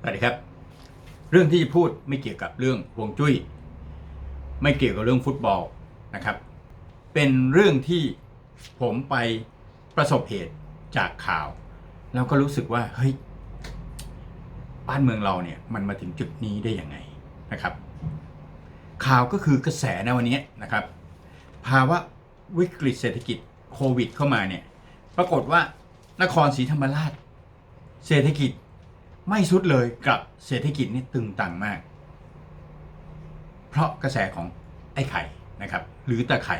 สวัสดีครับ เรื่องที่จะพูดไม่เกี่ยวกับเรื่องฮวงจุ้ย ไม่เกี่ยวกับเรื่องฟุตบอลนะครับ เป็นเรื่องที่ผมไปประสบเหตุจากข่าว แล้วก็รู้สึกว่าเฮ้ยบ้านเมืองเราเนี่ยมันมาถึงจุดนี้ได้ยังไงนะครับ ข่าวก็คือกระแสในวันนี้นะครับ ภาวะวิกฤตเศรษฐกิจโควิดเข้ามาเนี่ยปรากฏว่านครศรีธรรมราช เศรษฐกิจ ไม่สุดเลยกับเศรษฐกิจนี่ตึงตังมาก เพราะกระแสของไอ้ไข่นะครับ หรือตาไข่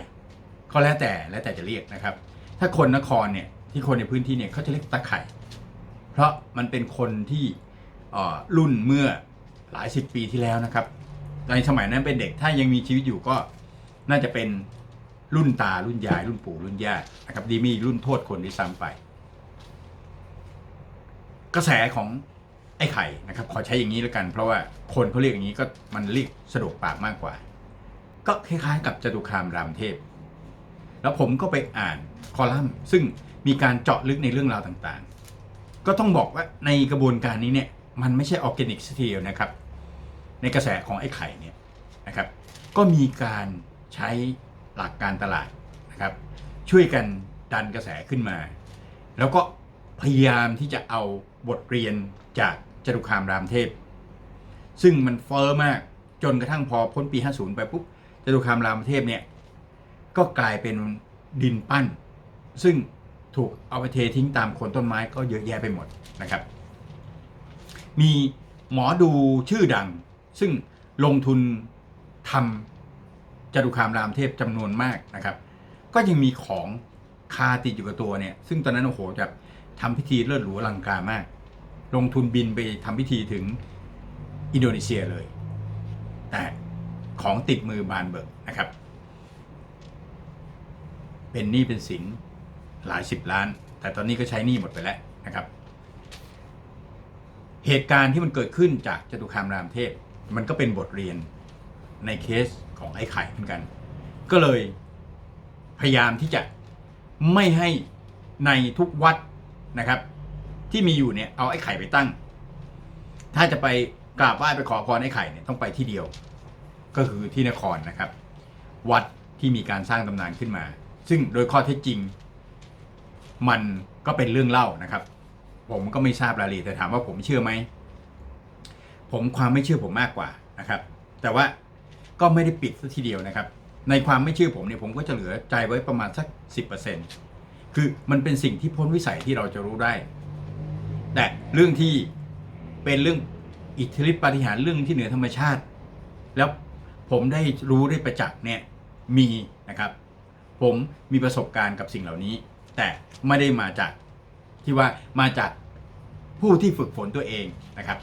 ก็แล้วแต่แล้วแต่จะเรียกนะครับ ถ้าคนนครเนี่ยที่คนในพื้นที่เนี่ยเขาจะเรียกตาไข่เพราะมันเป็นคนที่เอ่อรุ่นเมื่อหลายสิบปีที่แล้วนะครับในสมัยนั้นเป็นเด็กถ้ายังมีชีวิตอยู่ก็น่าจะเป็นรุ่นตารุ่นยาย รุ่นปู่รุ่นย่านะครับดีมีรุ่นโทษคนที่ซ้ำไป กระแสของ ไอ้ไข่นะครับ ขอใช้อย่างนี้แล้วกัน เพราะว่าคนเขาเรียกอย่างนี้ก็มันเรียกสะดวกปากมากกว่า ก็คล้ายๆกับจตุคามรามเทพ แล้วผมก็ไปอ่านคอลัมน์ ซึ่งมีการเจาะลึกในเรื่องราวต่างๆ ก็ต้องบอกว่าในกระบวนการนี้เนี่ยมันไม่ใช่ออร์แกนิกสเตีลนะครับ ในกระแสของไอ้ไข่เนี่ยนะครับ ก็มีการใช้หลักการตลาดนะครับ ช่วยกันดันกระแสขึ้นมา แล้วก็พยายามที่จะเอาบทเรียนจาก จตุคามรามเทพ ซึ่งมันเฟอร์มากจนกระทั่งพอพ้นปี 50 ไปปุ๊บจตุคามรามเทพเนี่ยก็กลายเป็นดินปั้น ซึ่งถูกเอาไปเททิ้งตามโคนต้นไม้ก็เยอะแยะไปหมดนะครับ มีหมอดูชื่อดัง ซึ่งลงทุนทำจตุคามรามเทพจำนวนมากนะครับ ก็ยังมีของคาติดอยู่กับตัวเนี่ย ซึ่งตอนนั้นโอ้โหจะทำพิธีเลิศหรูอลังการมาก ลงทุนบินไปทำพิธีถึงอินโดนีเซียเลยแต่ของติดมือบานเบิกนะครับ เป็นหนี้เป็นสินหลายสิบล้าน แต่ตอนนี้ก็ใช้หนี้หมดไปแล้วนะครับ เหตุการณ์ที่มันเกิดขึ้นจากจตุคามรามเทพ มันก็เป็นบทเรียนในเคสของไอ้ไข่เหมือนกัน ก็เลยพยายามที่จะไม่ให้ในทุกวัดนะครับ ที่มีอยู่เนี่ยเอาไอ้ไข่ไปตั้ง ถ้าจะไปกราบไหว้ไปขอพรไอ้ไข่เนี่ยต้องไปที่เดียว ก็คือที่นครนะครับ วัดที่มีการสร้างตำนานขึ้นมา ซึ่งโดยข้อเท็จจริง มันก็เป็นเรื่องเล่านะครับ ผมก็ไม่ทราบรายละเอียดแต่ถามว่าผมเชื่อไหมผมความไม่เชื่อผมมากกว่านะครับ แต่ว่าก็ไม่ได้ปิดซะทีเดียวนะครับ ในความไม่เชื่อผมเนี่ยผมก็จะเหลือใจไว้ประมาณสัก 10%คือมันเป็นสิ่งที่พ้นวิสัยที่เราจะรู้ได้ แต่เรื่องที่เป็นเรื่องอิทธิฤทธิปาฏิหาริย์เรื่องที่เหนือธรรมชาติ แล้วผมได้รู้ได้ประจักษ์เนี่ยมีนะครับ ผมมีประสบการณ์กับสิ่งเหล่านี้ แต่ไม่ได้มาจากที่ว่ามาจากผู้ที่ฝึกฝนตัวเองนะครับ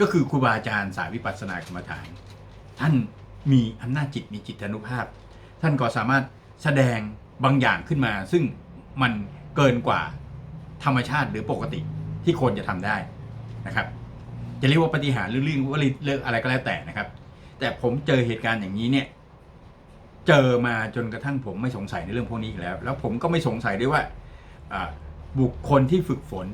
ก็คือครูบาอาจารย์สายวิปัสสนากรรมฐาน ท่านมีอำนาจจิตมีจิตานุภาพ ท่านก็สามารถแสดงบางอย่างขึ้นมา ซึ่งมันเกินกว่า ธรรมชาติหรือปกติที่คนจะทำได้นะครับ จะเรียกว่าปฏิหารหรือเรื่องว่าเรื่องอะไรก็แล้วแต่นะครับ แต่ผมเจอเหตุการณ์อย่างนี้เนี่ย เจอมาจนกระทั่งผมไม่สงสัยในเรื่องพวกนี้อีกแล้ว แล้วผมก็ไม่สงสัยด้วยว่าบุคคลที่ฝึกฝน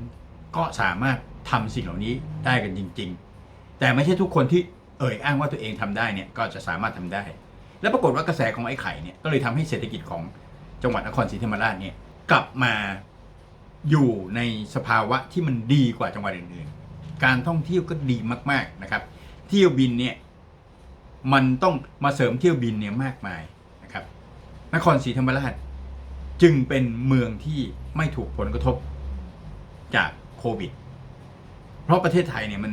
ก็สามารถทำสิ่งเหล่านี้ได้กันจริง ๆ แต่ไม่ใช่ทุกคนที่เอ่ยอ้างว่าตัวเองทำได้เนี่ยก็จะสามารถทำได้ และปรากฏว่ากระแสของไอ้ไข่เนี่ยก็เลยทำให้เศรษฐกิจของจังหวัดนครศรีธรรมราชเนี่ยกลับมา อยู่ในสภาวะที่มันดีกว่าจังหวัดอื่นๆ การท่องเที่ยวก็ดีมากๆนะครับ เที่ยวบินเนี่ยมันต้องมาเสริมเที่ยวบินเนี่ยมากมายนะครับ นครศรีธรรมราชจึงเป็นเมืองที่ไม่ถูกผลกระทบจากโควิด เพราะประเทศไทยเนี่ยมัน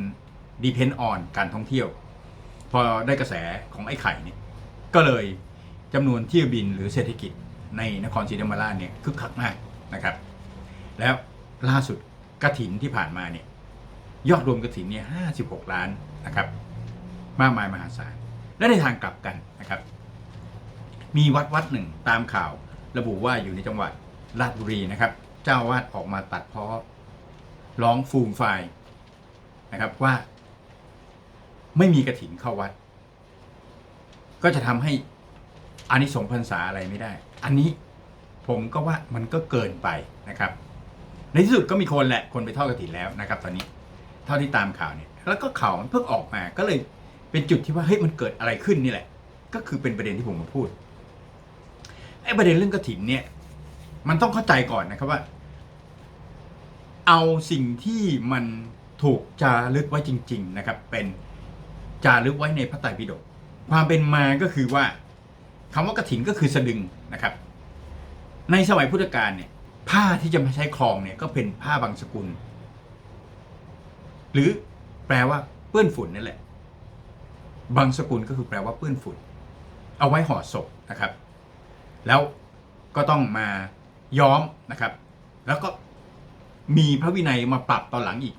ดีเพนออนการท่องเที่ยว พอได้กระแสของไอ้ไข่เนี่ยก็เลยจำนวนเที่ยวบินหรือเศรษฐกิจในนครศรีธรรมราชเนี่ยคึกคักมากนะครับ แล้วล่าสุดกระถินที่ผ่านมาเนี่ยยอดรวมกระถินเนี่ยห้าสิบหกล้านนะครับ มากมายมหาศาล และในทางกลับกันนะครับ มีวัดวัดหนึ่งตามข่าว ระบุว่าอยู่ในจังหวัดราชบุรีนะครับ เจ้าวาดออกมาตัดเพ้อร้องฟูมไฟนะครับว่า ไม่มีกระถินเข้าวัด ก็จะทำให้อานิสงส์พรรษาอะไรไม่ได้ อันนี้ผมก็ว่ามันก็เกินไปนะครับ ในที่สุดก็มีคนแหละคนไปทอดกระถินแล้วนะครับ ตอนนี้เท่าที่ตามข่าวเนี่ย แล้วก็ข่าวมันเพิ่งออกมาก็เลยเป็นจุดที่ว่าเฮ้ยมันเกิดอะไรขึ้นนี่แหละ ก็คือเป็นประเด็นที่ผมมาพูดไอ้ประเด็นเรื่องกระถินเนี่ย มันต้องเข้าใจก่อนนะครับว่า เอาสิ่งที่มันถูกจารึกไว้จริง ๆ นะครับ เป็นจารึกไว้ในพระไตรปิฎกความเป็นมาก็คือว่าคำว่ากระถินก็คือสะดึงนะครับ ในสมัยพุทธกาลเนี่ย ผ้าที่จะมาใช้คลองเนี่ยก็เป็นผ้าบางสกุล หรือแปลว่าเปื้อนฝุ่นนั่นแหละ บางสกุลก็คือแปลว่าเปื้อนฝุ่น เอาไว้ห่อศพนะครับ แล้วก็ต้องมาย้อมนะครับ แล้วก็มีพระวินัยมาปรับตอนหลังอีก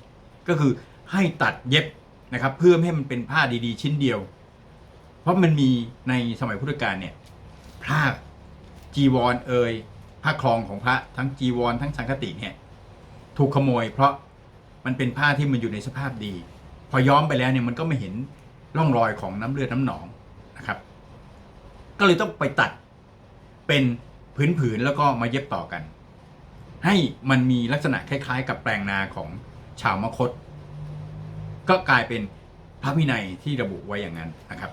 ก็คือให้ตัดเย็บนะครับ เพื่อให้มันเป็นผ้าดีๆ ชิ้นเดียว เพราะมันมีในสมัยพุทธกาลเนี่ยผ้าจีวรเอย ผ้าคลองของพระทั้งจีวรทั้งสังคติเนี่ยถูกขโมย เพราะมันเป็นผ้าที่มันอยู่ในสภาพดี พอย้อมไปแล้วเนี่ยมันก็ไม่เห็นร่องรอยของน้ำเลือดน้ำหนองนะครับ ก็เลยต้องไปตัดเป็นผืนๆแล้วก็มาเย็บต่อกัน ให้มันมีลักษณะคล้าย ๆ กับแปลงนาของชาวมคต ก็กลายเป็นพระวินัยที่ระบุไว้อย่างนั้นนะครับ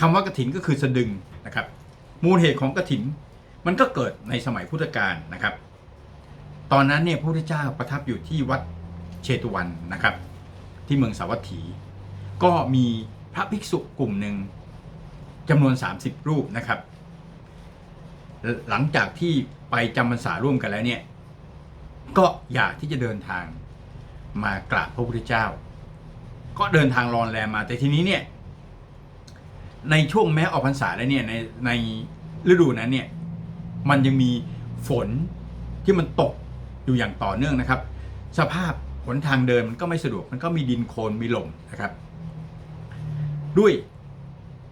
คำว่ากระถินก็คือสะดึงนะครับ มูลเหตุของกระถิน มันก็เกิดในสมัยพุทธกาลนะครับ ตอนนั้นเนี่ยพระพุทธเจ้าประทับอยู่ที่วัดเชตุวันนะครับ ที่เมืองสาวัตถี ก็มีพระภิกษุกลุ่มหนึ่งจำนวน 30 รูปนะครับ หลังจากที่ไปจำพรรษาร่วมกันแล้วเนี่ยก็อยากที่จะเดินทางมากราบพระพุทธเจ้า ก็เดินทางรอนแรมมา แต่ทีนี้เนี่ยในช่วงแม้ออกพรรษาแล้วเนี่ยในในฤดูนั้นเนี่ย มันยังมีฝนที่มันตกอยู่อย่างต่อเนื่องนะครับ สภาพหนทางเดินมันก็ไม่สะดวกมันก็มีดินโคลนมีลมนะครับ ด้วย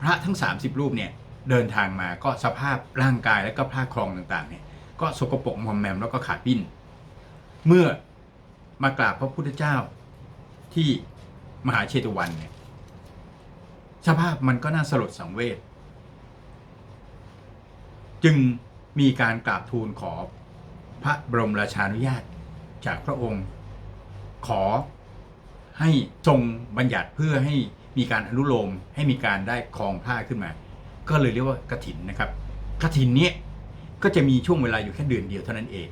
พระทั้ง 30 รูปเนี่ยเดินทางมาก็สภาพร่างกายและก็ผ้าคลองต่างๆเนี่ยก็สกปรกมอมแมมแล้วก็ขาดบิ้น เมื่อมากราบพระพุทธเจ้าที่มหาเชตุวันเนี่ยสภาพมันก็น่าสลดสังเวชจึง มีการกราบทูลขอพระบรมราชานุญาตจากพระองค์ขอให้ทรงบัญญัติเพื่อให้มีการอนุโลมให้มีการได้คลองผ้าขึ้นมา ก็เลยเรียกว่ากระถินนะครับกระถินเนี้ยก็จะมีช่วงเวลาอยู่แค่เดือนเดียวเท่านั้นเอง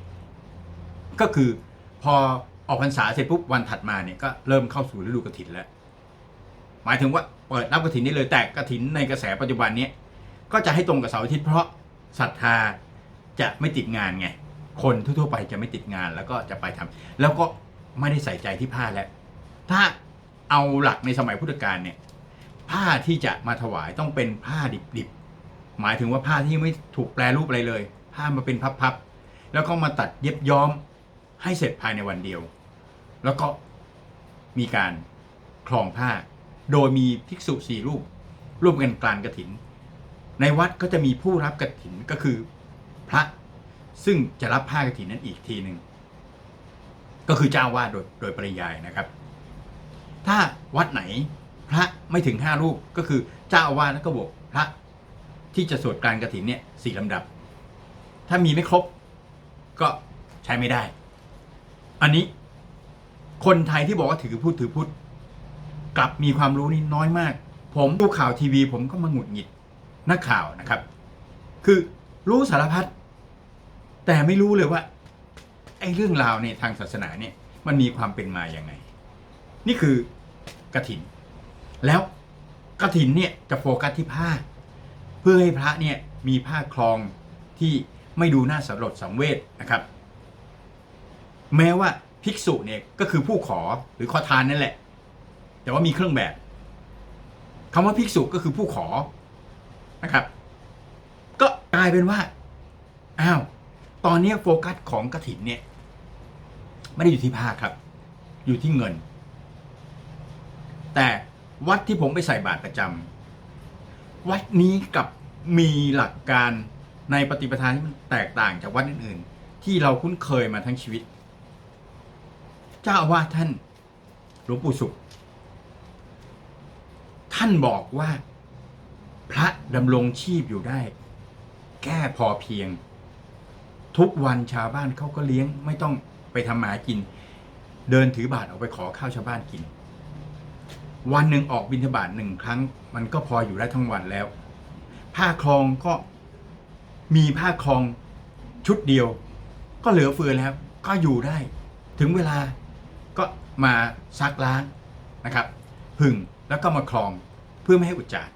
ก็คือพอออกพรรษาเสร็จปุ๊บวันถัดมาเนี่ยก็เริ่มเข้าสู่ฤดูกระถินแล้ว หมายถึงว่าเปิดรับกระถินได้เลยแต่กระถินในกระแสปัจจุบันเนี้ยก็จะให้ตรงกับเสาร์อาทิตย์เพราะศรัทธา จะไม่ติดงานไง คนทั่วๆไปจะไม่ติดงานแล้วก็จะไปทำแล้วก็ไม่ได้ใส่ใจที่ผ้าแล้ว ถ้าเอาหลักในสมัยพุทธกาลเนี่ย ผ้าที่จะมาถวายต้องเป็นผ้าดิบๆ หมายถึงว่าผ้าที่ไม่ถูกแปลรูปอะไรเลย ผ้ามาเป็นพับๆ แล้วก็มาตัดเย็บย้อมให้เสร็จภายในวันเดียว แล้วก็มีการคลองผ้า โดยมีภิกษุสี่รูปร่วมกันกลานกระถิน ในวัดก็จะมีผู้รับกระถินก็คือ พระ ซึ่งจะรับผ้ากระถินนั้นอีกทีหนึ่งก็คือเจ้าวาดโดยโดยปริยายนะครับ ถ้าวัดไหนพระไม่ถึงห้ารูปก็คือเจ้าอาวาสแล้วก็บวกพระที่จะสวดการกระถินเนี่ยสี่ลำดับ ถ้ามีไม่ครบก็ใช้ไม่ได้ อันนี้คนไทยที่บอกว่าถือพุทธถือพุทธกลับมีความรู้นี่น้อยมาก ผมดูข่าวทีวีผมก็มาหงุดหงิดนักข่าวนะครับ คือรู้สารพัด แต่ไม่รู้เลยว่าไอ้เรื่องราวในทางศาสนาเนี่ยมันมีความเป็นมาอย่างไง นี่คือกระถิน แล้วกระถินเนี่ยจะโฟกัสที่ผ้า เพื่อให้พระเนี่ยมีผ้าคลองที่ไม่ดูน่าสลดสังเวชนะครับ แม้ว่าภิกษุเนี่ยก็คือผู้ขอหรือขอทานนั่นแหละ แต่ว่ามีเครื่องแบบคำว่าภิกษุก็คือผู้ขอนะครับ ก็กลายเป็นว่าอ้าว ตอนนี้โฟกัสของกระถินเนี่ย ไม่ได้อยู่ที่ผ้าครับ อยู่ที่เงิน แต่วัดที่ผมไปใส่บาตรประจำวัดนี้กับมีหลักการในปฏิปทาที่มันแตกต่างจากวัดอื่นๆ ที่เราคุ้นเคยมาทั้งชีวิต เจ้าอาวาสท่านหลวงปู่สุข ท่านบอกว่า พระดำรงชีพอยู่ได้แค่พอเพียง ทุกวันชาวบ้านเขาก็เลี้ยงไม่ต้องไปทำหมากิน เดินถือบาตรออกไปขอข้าวชาวบ้านกิน วันหนึ่งออกบิณฑบาตหนึ่งครั้ง มันก็พออยู่ได้ทั้งวันแล้ว ผ้าคลองก็มีผ้าคลองชุดเดียว ก็เหลือเฟือแล้ว ก็อยู่ได้ ถึงเวลาก็มาซักล้างนะครับผึ่งแล้วก็มาคลองเพื่อไม่ให้อุจจาระ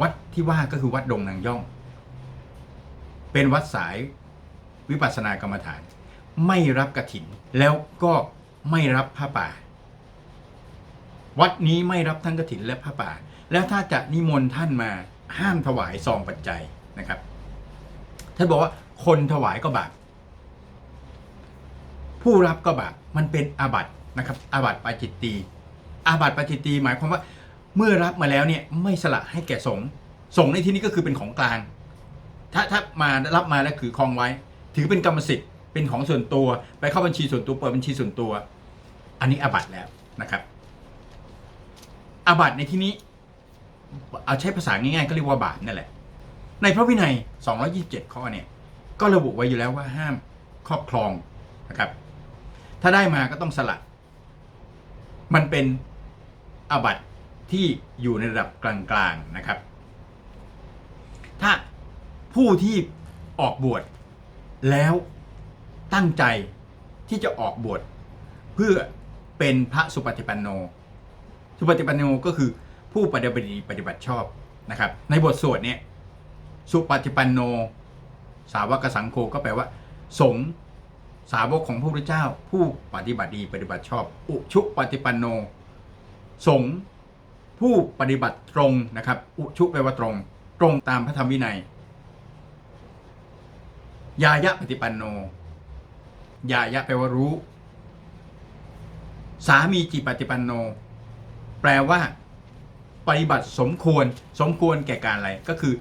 วัดที่ว่าก็คือวัดดงนางย่อง เป็นวัดสาย วิปัสสนากรรมฐาน ไม่รับกระถิน แล้วก็ไม่รับผ้าป่า วัดนี้ไม่รับทั้งกระถินและผ้าป่า แล้วถ้าจะนิมนต์ท่านมาห้ามถวายซองปัจจัยนะครับท่านบอกว่าคนถวายก็บาปผู้รับก็บาปมันเป็นอาบัตินะครับอาบัติปาจิตตีอาบัติปาจิตตีหมายความว่าเมื่อรับมาแล้วเนี่ยไม่สละให้แก่สงสงในที่นี้ก็คือเป็นของกลาง ถ้าถ้ามารับมาแล้วคือครองไว้ ถือเป็นกรรมสิทธิ์เป็นของส่วนตัว ไปเข้าบัญชีส่วนตัวเปิดบัญชีส่วนตัว อันนี้อาบัตแล้วนะครับอาบัตในที่นี้ เอาใช้ภาษาง่ายๆ ก็เรียกว่าบาปนั่นแหละ ในพระวินัย 227 ข้อเนี่ย ก็ระบุไว้อยู่แล้วว่าห้ามครอบครองนะครับ ถ้าได้มาก็ต้องสละมันเป็นอาบัตที่อยู่ในระดับกลางๆนะครับ ถ้าผู้ที่ออกบวช แล้วตั้งใจที่จะออกบวชเพื่อเป็นพระสุปฏิปันโน สุปฏิปันโนก็คือผู้ปฏิบัติดีปฏิบัติชอบนะครับ ในบทสวดเนี่ยสุปฏิปันโน สาวกสังโฆก็แปลว่า สงสาวกของพระพุทธเจ้า ผู้ปฏิบัติดีปฏิบัติชอบ อุชุปฏิปันโน สงผู้ปฏิบัติตรงนะครับ อุชุแปลว่าตรง ตรงตามพระธรรมวินัย ยายะปฏิปันโน ยายะแปลว่ารู้ สามีจิปฏิปันโน แปลว่า ปฏิบัติสมควร สมควรแก่การอะไร ก็คือ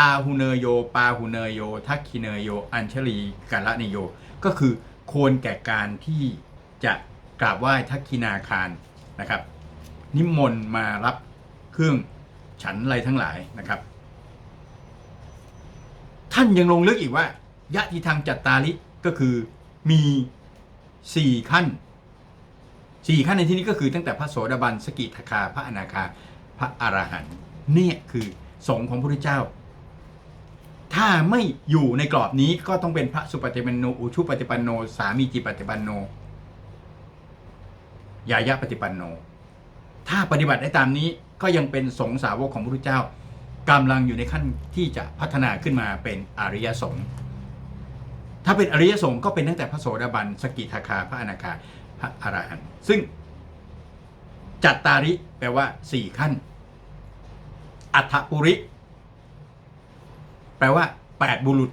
อาหุเนโย ปาหุเนโย ทักขิเนโย อัญชลีกาละเนโย ก็คือควรแก่การที่จะกราบไหว้ทักขินาคารนะครับ นิมนต์มารับเครื่องฉันอะไรทั้งหลายนะครับ ท่านยังลงลึกอีกว่า ยะทิทางจัตตาลิก็คือมีสี่ขั้นสี่ขั้นในที่นี้ก็คือตั้งแต่พระโสดาบันสกิทาคา พระอนาคา พระอรหันต์เนี่ยคือสงฆ์ของพระพุทธเจ้า ถ้าไม่อยู่ในกรอบนี้ก็ต้องเป็นพระสุปฏิปันโนอุชุปฏิปันโน สามีจิปฏิปันโนยายะปฏิปันโน ถ้าปฏิบัติได้ตามนี้ก็ยังเป็นสงฆ์สาวกของพระพุทธเจ้ากำลังอยู่ในขั้นที่จะพัฒนาขึ้นมาเป็นอริยสงฆ์ ถ้าเป็นอริยสงฆ์ก็เป็นตั้งแต่พระโสดาบัน สกิทาคา พระอนาคา พระอรหันต์ ซึ่ง จัตตาริ แปลว่าสี่ขั้น อัฏฐปุริ แปลว่าแปดบุรุษ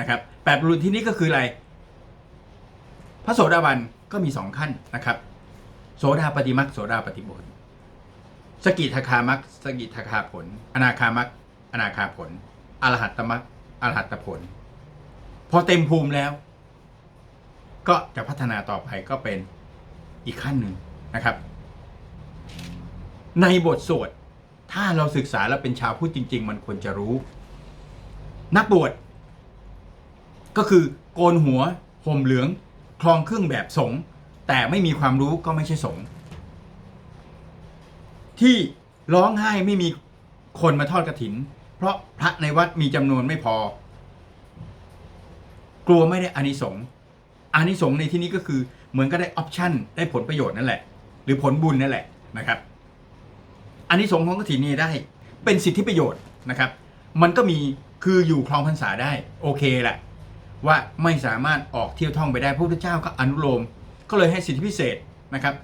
นะครับแปดบุรุษที่นี้ก็คืออะไร พระโสดาบันก็มีสองขั้นนะครับ โสดาปฏิมักโสดาปฏิผลสกิทาคามักสกิทาคาผล อนาคามักอนาคาผล อรหัตตมักอรหัตตผล พอเต็มภูมิแล้ว ก็จะพัฒนาต่อไปก็เป็นอีกขั้นหนึ่งนะครับ ในบทสวดถ้าเราศึกษาแล้วเป็นชาวพุทธจริง ๆ มันควรจะรู้ นักบวชก็คือโกนหัวห่มเหลือง คลองเครื่องแบบสงฆ์แต่ไม่มีความรู้ก็ไม่ใช่สงฆ์ที่ร้องไห้ไม่มีคนมาทอดกระถิน เพราะพระในวัดมีจำนวนไม่พอ กลัวไม่ได้อานิสงส์อานิสงส์ในที่นี้ก็คือเหมือนก็ได้ออปชั่นได้ผลประโยชน์นั่นแหละ หรือผลบุญนั่นแหละนะครับอานิสงส์ของกฐินนี่ได้เป็นสิทธิประโยชน์นะครับ มันก็มีคืออยู่คลองพรรษาได้โอเคแหละว่าไม่สามารถออกเที่ยวท่องไปได้พระพุทธเจ้าก็อนุโลม ก็เลยให้สิทธิพิเศษนะครับ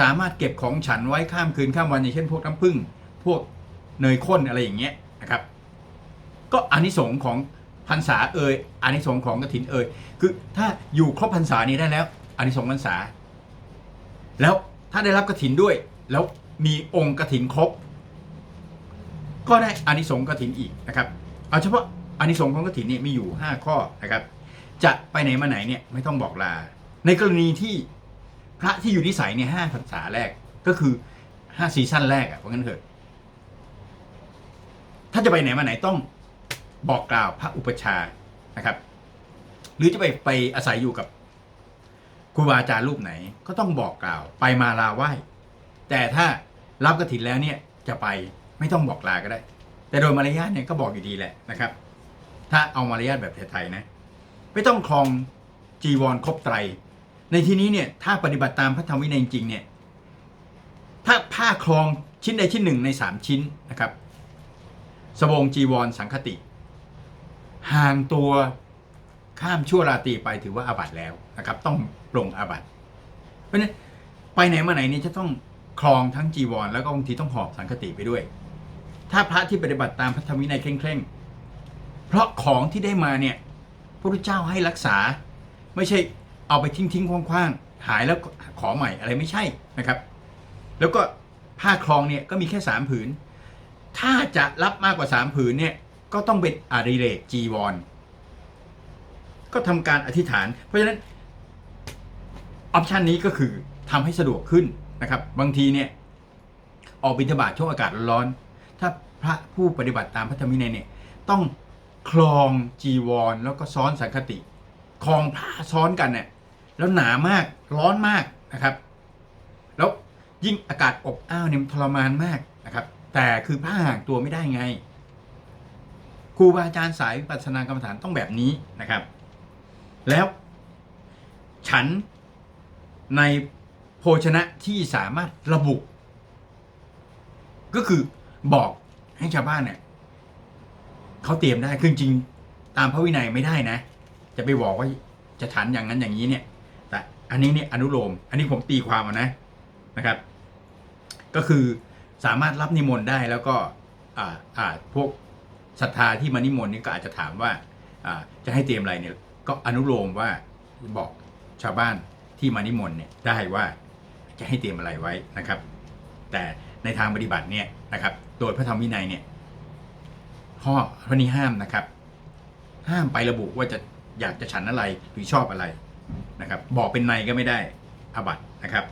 สามารถเก็บของฉันไว้ข้ามคืนข้ามวันอย่างเช่น พวกน้ำผึ้งพวกเนยข้นอะไรอย่างเงี้ยนะครับ ก็อานิสงส์ของ รรษาเอ่ยอานิสงส์ของกฐินเอ่ยคือถ้าอยู่ครบพรรษานี้ได้แล้วอานิสงส์พรรษา แล้วถ้าได้รับกฐินด้วย แล้วมีองค์กฐินครบ ก็ได้อานิสงส์กฐินอีกนะครับ เอาเฉพาะอานิสงส์ของกฐินเนี่ยมีอยู่ 5 ข้อนะครับ จะไปไหนมาไหนเนี่ยไม่ต้องบอกลา ในกรณีที่พระที่อยู่นิสัยเนี่ยห้าพรรษาแรกก็คือห้าซีซั่นแรกอะ่ะเพราะงั้นเถอะถ้าจะไปไหนมาไหนต้อง บอกกล่าวพระอุปชานะครับ หรือจะไปไปอาศัยอยู่กับครูบาอาจารย์รูปไหนก็ต้องบอกกล่าวไปมาลาไหว้ แต่ถ้ารับกระถินแล้วเนี่ยจะไปไม่ต้องบอกลาก็ได้ แต่โดยมารยาทเนี่ยก็บอกอยู่ดีแหละนะครับ ถ้าเอามารยาทแบบไทยๆนะไม่ต้องคลองจีวรครบไตร ในที่นี้เนี่ยถ้าปฏิบัติตามพระธรรมวินัยจริงเนี่ยถ้าผ้าคลองชิ้นใดชิ้นหนึ่งในสามชิ้นนะครับสบงจีวรสังคติ ห่างตัวข้ามชั่วราตรีไปถือว่าอาบัติแล้วนะครับ ต้องปรงอาบัติเพราะนั้นไปไหนมาไหนนี่จะต้องคลองทั้งจีวร แล้วก็บางทีต้องหอบสังคติไปด้วย ถ้าพระที่ปฏิบัติตามพระธรรมวินัยเคร่งๆ เพราะของที่ได้มาเนี่ยพระพุทธเจ้าให้รักษา ไม่ใช่เอาไปทิ้งทิ้งๆคว้างๆ หายแล้วขอใหม่อะไรไม่ใช่นะครับ แล้วก็ผ้าคลองเนี่ยก็มีแค่สามผืน ถ้าจะรับมากกว่าสามผืนเนี่ย ก็ต้องเป็นอาริเรกจีวร ก็ทำการอธิษฐาน เพราะฉะนั้นออปชันนี้ก็คือทำให้สะดวกขึ้นนะครับ บางทีเนี่ยออกบิณฑบาตช่วงอากาศร้อนๆถ้าพระผู้ปฏิบัติตามพระธรรมวินัยเนี่ยต้องคลองจีวร แล้วก็ซ้อนสังคติคลองผ้าซ้อนกันเนี่ยแล้วหนามากร้อนมากนะครับ แล้วยิ่งอากาศอบอ้าวเนี่ยมันทรมานมากนะครับ แต่คือผ้าห่างตัวไม่ได้ไง รูบาอาจารย์สายปัสนากรรมฐานต้องแบบนี้นะครับ แล้วฉันในโภชนะที่สามารถระบุ ก็คือบอกให้ชาวบ้านเนี่ยเขาเตรียมได้คือจริงตามพระวินัยไม่ได้นะ จะไปบอกว่าจะฉันอย่างนั้นอย่างนี้เนี่ย แต่อันนี้เนี่ยอนุโลม อันนี้ผมตีความานะนะครับ ก็คือสามารถรับนิมนต์ได้แล้วก็อ่าอ่าพวก ศรัทธาที่มานิมนต์นี่ก็อาจจะถามว่าจะให้เตรียมอะไรเนี่ยก็อนุโลมว่าบอกชาวบ้านที่มานิมนต์เนี่ยได้ว่าจะให้เตรียมอะไรไว้นะครับ แต่ในทางปฏิบัติเนี่ยนะครับโดยพระธรรมวินัยเนี่ยข้อพระนี้ห้ามนะครับ ห้ามไประบุว่าจะอยากจะฉันอะไรหรือชอบอะไรนะครับ บอกเป็นในก็ไม่ได้อาบัตนะครับ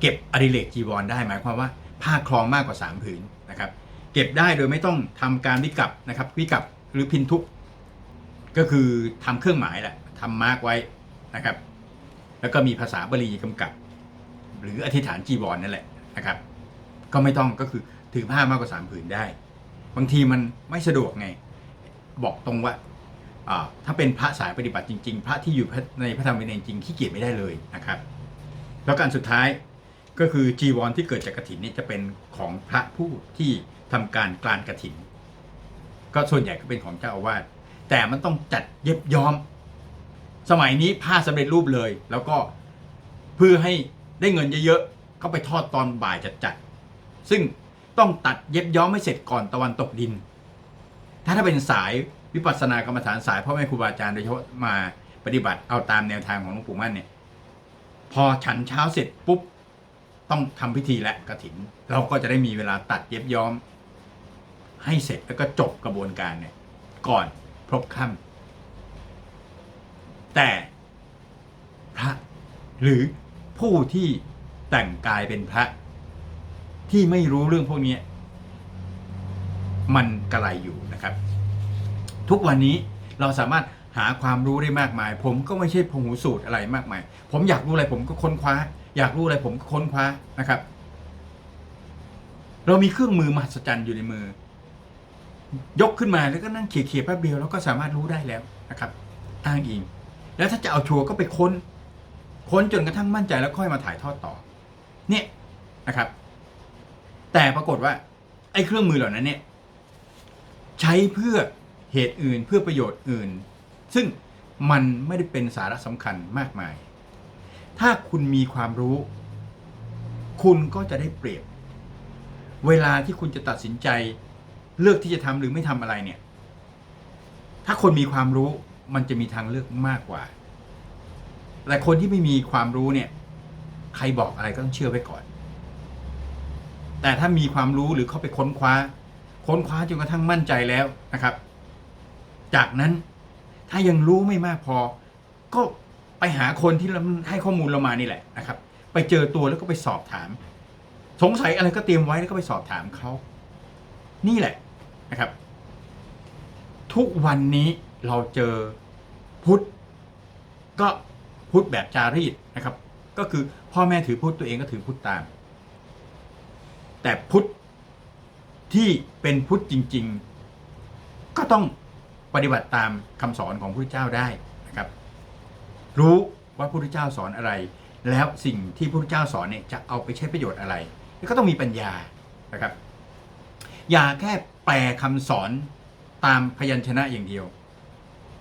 เก็บอดิเรกจีวรได้หมายความว่าผ้าคลองมากกว่าสามผืนนะครับ เก็บได้โดยไม่ต้องทำการวิกับนะครับวิกับหรือพินทุกก็คือทำเครื่องหมายแหละทำมาร์กไว้นะครับ แล้วก็มีภาษาบาลีกำกับ หรืออธิษฐานจีวรนั่นแหละนะครับ ก็ไม่ต้องก็คือถือผ้ามากกว่าสามผืนได้ บางทีมันไม่สะดวกไง บอกตรงว่าถ้าเป็นพระสายปฏิบัติจริง ๆ พระที่อยู่ในพระธรรมวินัยจริงขี้เกียจไม่ได้เลยนะครับ แล้วการสุดท้ายก็คือจีวรที่เกิดจากกฐินนี่จะเป็นของพระผู้ที่ ทำการกลานกฐิน ก็ส่วนใหญ่ก็เป็นของเจ้าอาวาสแต่มันต้องจัดเย็บย้อม สมัยนี้ผ้าสำเร็จรูปเลย แล้วก็เพื่อให้ได้เงินเยอะๆก็ไปทอดตอนบ่ายจัดๆซึ่งต้องตัดเย็บย้อมให้เสร็จก่อนตะวันตกดิน ถ้าถ้าเป็นสายวิปัสสนากรรมฐานสายพ่อแม่ครูบาอาจารย์โดยเฉพาะมาปฏิบัติเอาตามแนวทางของหลวงปู่มั่นเนี่ยพอฉันเช้าเสร็จปุ๊บ ต้องทำพิธีและกระถิน เราก็จะได้มีเวลาตัดเย็บย้อม ให้เสร็จแล้วก็จบกระบวนการเนี่ยก่อนพบค่ำแต่พระหรือผู้ที่แต่งกายเป็นพระ ที่ไม่รู้เรื่องพวกนี้มันกระไรอยู่นะครับ ทุกวันนี้เราสามารถหาความรู้ได้มากมาย ผมก็ไม่ใช่พหูสูตรอะไรมากมาย ผมอยากรู้อะไรผมก็ค้นคว้า อยากรู้อะไรผมก็ค้นคว้านะครับ เรามีเครื่องมือมหัศจรรย์อยู่ในมือ ยกขึ้นมาแล้วก็นั่งเขี่ยๆแป๊บเดียวแล้วก็สามารถรู้ได้แล้วนะครับ อ้างอิง แล้วถ้าจะเอาชัวร์ก็ไปค้น ค้นจนกระทั่งมั่นใจแล้วค่อยมาถ่ายทอดต่อ เนี่ยนะครับ แต่ปรากฏว่า ไอ้เครื่องมือเหล่านั้นเนี่ย ใช้เพื่อเหตุอื่นเพื่อประโยชน์อื่น ซึ่งมันไม่ได้เป็นสาระสำคัญมากมาย ถ้าคุณมีความรู้ คุณก็จะได้เปรียบ เวลาที่คุณจะตัดสินใจ เลือกที่จะทำหรือไม่ทำอะไรเนี่ย ถ้าคนมีความรู้มันจะมีทางเลือกมากกว่า แต่คนที่ไม่มีความรู้เนี่ย ใครบอกอะไรก็ต้องเชื่อไว้ก่อน แต่ถ้ามีความรู้หรือเข้าไปค้นคว้า ค้นคว้าจนกระทั่งมั่นใจแล้วนะครับ จากนั้นถ้ายังรู้ไม่มากพอ ก็ไปหาคนที่ให้ข้อมูลเรามานี่แหละนะครับ ไปเจอตัวแล้วก็ไปสอบถาม สงสัยอะไรก็เตรียมไว้แล้วก็ไปสอบถามเขานี่แหละ นะครับ ทุกวันนี้เราเจอพุทธก็พุทธแบบจารีตนะครับ ก็คือพ่อแม่ถือพุทธตัวเองก็ถือพุทธตาม แต่พุทธที่เป็นพุทธจริง ๆ ก็ต้องปฏิบัติตามคำสอนของพระพุทธเจ้าได้นะครับ รู้ว่าพระพุทธเจ้าสอนอะไร แล้วสิ่งที่พระพุทธเจ้าสอนเนี่ยจะเอาไปใช้ประโยชน์อะไรก็ต้องมีปัญญานะครับ อย่าแค่ แปลคำสอนตามพยัญชนะอย่างเดียว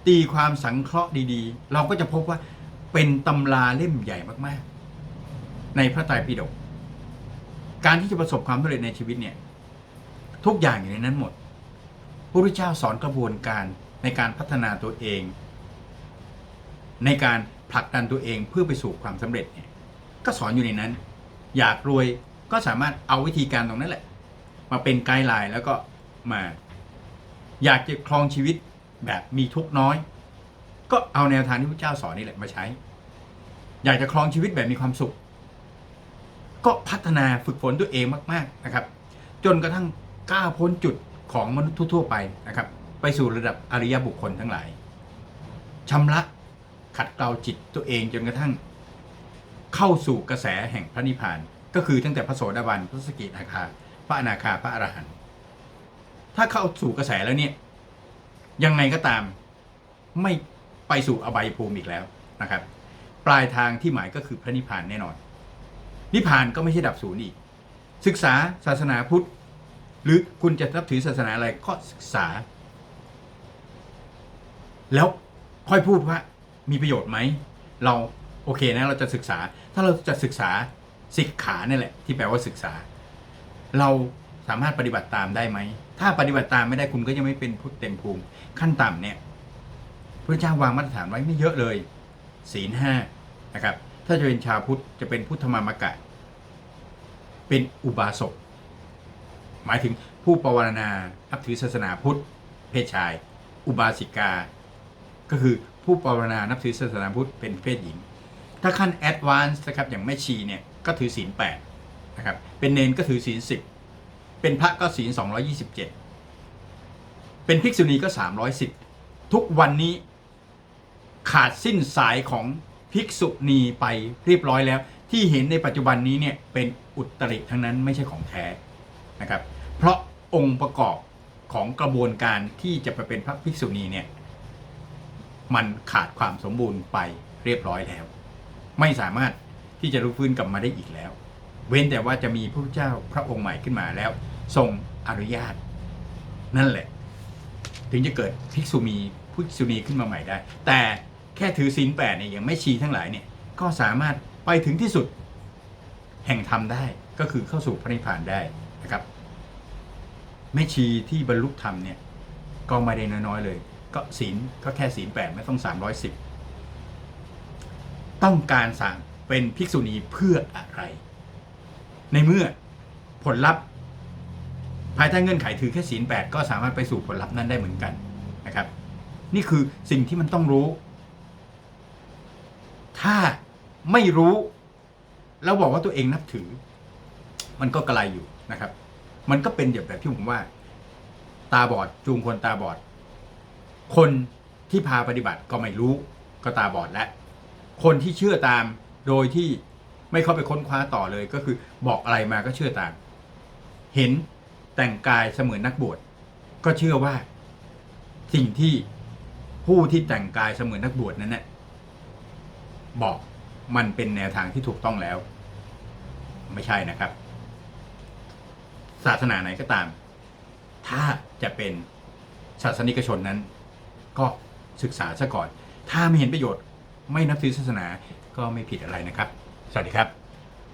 ตีความสังเคราะห์ดีๆ เราก็จะพบว่าเป็นตำราเล่มใหญ่มากๆ ในพระไตรปิฎกการที่จะประสบความสำเร็จในชีวิตเนี่ยทุกอย่างอยู่ในนั้นหมดพระพุทธเจ้าสอนกระบวนการในการพัฒนาตัวเอง ในการผลักดันตัวเองเพื่อไปสู่ความสำเร็จเนี่ยก็สอนอยู่ในนั้น อยากรวยก็สามารถเอาวิธีการตรงนั้นแหละ มาเป็นไกด์ไลน์แล้วก็ มา อยากจะครองชีวิตแบบมีทุกน้อย ก็เอาแนวทางที่พระเจ้าสอนนี่แหละมาใช้ อยากจะครองชีวิตแบบมีความสุข ก็พัฒนาฝึกฝนตัวเองมากๆนะครับ จนกระทั่งก้าวพ้นจุดของมนุษย์ทั่ว ๆ ไปนะครับ ไปสู่ระดับอริยบุคคลทั้งหลายชำระขัดเกลาจิตตัวเองจนกระทั่ง เข้าสู่กระแสแห่งพระนิพพาน ก็คือตั้งแต่พระโสดาบันพระสกิทาคา พระอนาคาพระอรหันต์ ถ้าเข้าสู่กระแสแล้วเนี่ย ยังไงก็ตามไม่ไปสู่อบายภูมิอีกแล้วนะครับ ปลายทางที่หมายก็คือพระนิพพานแน่นอน นิพพานก็ไม่ใช่ดับศูนย์อีก ศึกษาศาสนาพุทธ หรือคุณจะนับถือศาสนาอะไรก็ศึกษา แล้วค่อยพูดว่ามีประโยชน์ไหม เราโอเคนะเราจะศึกษา ถ้าเราจะศึกษาสิกขาเนี่ยแหละ ที่แปลว่าศึกษา เราสามารถปฏิบัติตามได้ไหม ถ้าปฏิบัติตามไม่ได้คุณก็ยังไม่เป็นพุทธเต็มภูมิขั้นต่ำเนี่ยพระเจ้าวางมาตรฐานไว้ไม่เยอะเลย ศีลห้านะครับ ถ้าจะเป็นชาวพุทธจะเป็นพุทธมามกะ เป็นอุบาสกหมายถึงผู้ปวารณานับถือศาสนาพุทธ เพศชาย อุบาสิกา ก็คือผู้ปวารณานับถือศาสนาพุทธเป็นเพศหญิง ถ้าขั้นแอดวานซ์นะครับอย่างแม่ชีเนี่ยก็ถือศีลแปดนะครับเป็นเนนก็ถือศีลสิบ เป็นพระก็ศีลสองยี่สิบเจ็ดเป็นภิกษุณีก็สามร้อยสิบทุกวันนี้ขาดสิ้นสายของภิกษุณีไปเรียบร้อยแล้ว ที่เห็นในปัจจุบันนี้เนี่ยเป็นอุตริทั้งนั้นไม่ใช่ของแท้นะครับ เพราะองค์ประกอบของกระบวนการที่จะไปเป็นพระภิกษุณีเนี่ยมันขาดความสมบูรณ์ไปเรียบร้อยแล้ว ไม่สามารถที่จะรู้ฟื้นกลับมาได้อีกแล้ว เว้นแต่ว่าจะมีพระเจ้าพระองค์ใหม่ขึ้นมาแล้ว ทรงอนุญาต นั่นแหละ ถึงจะเกิดภิกษุณีภิกษุณีขึ้นมาใหม่ได้ แต่แค่ถือศีลแปดเนี่ยยังไม่ชีทั้งหลายเนี่ยก็สามารถไปถึงที่สุด แห่งธรรมได้ก็คือเข้าสู่พระนิพพานได้นะครับแม่ชีที่บรรลุธรรมเนี่ยก็ไม่ได้น้อยๆเลย ก็ศีลก็แค่ศีลแปดไม่ต้องสามร้อยสิบต้องการสั่งเป็นภิกษุณีเพื่ออะไร ในเมื่อผลลัพธ์ ภายใต้เงื่อนไขถือแค่ศีลแปดก็สามารถไปสู่ผลลัพธ์นั้นได้เหมือนกันนะครับ นี่คือสิ่งที่มันต้องรู้ ถ้าไม่รู้ แล้วบอกว่าตัวเองนับถือ มันก็กระไรอยู่นะครับ มันก็เป็นแบบที่ผมว่า ตาบอดจูงคนตาบอด คนที่พาปฏิบัติก็ไม่รู้ก็ตาบอดแล้วคนที่เชื่อตามโดยที่ไม่เข้าไปค้นคว้าต่อเลยก็คือบอกอะไรมาก็เชื่อตาม เห็น แต่งกายเสมือนนักบวชก็เชื่อว่า สิ่งที่ผู้ที่แต่งกายเสมือนนักบวชนั้นเนะ่ะบอกมันเป็นแนวทางที่ถูกต้องแล้ว ไม่ใช่นะครับ ศาสนาไหนก็ตาม ถ้าจะเป็นศาสนิกชนนั้น ก็ศึกษาซะก่อน ถ้าไม่เห็นประโยชน์ ไม่นับถือศาสนาก็ไม่ผิดอะไรนะครับ สวัสดีครับ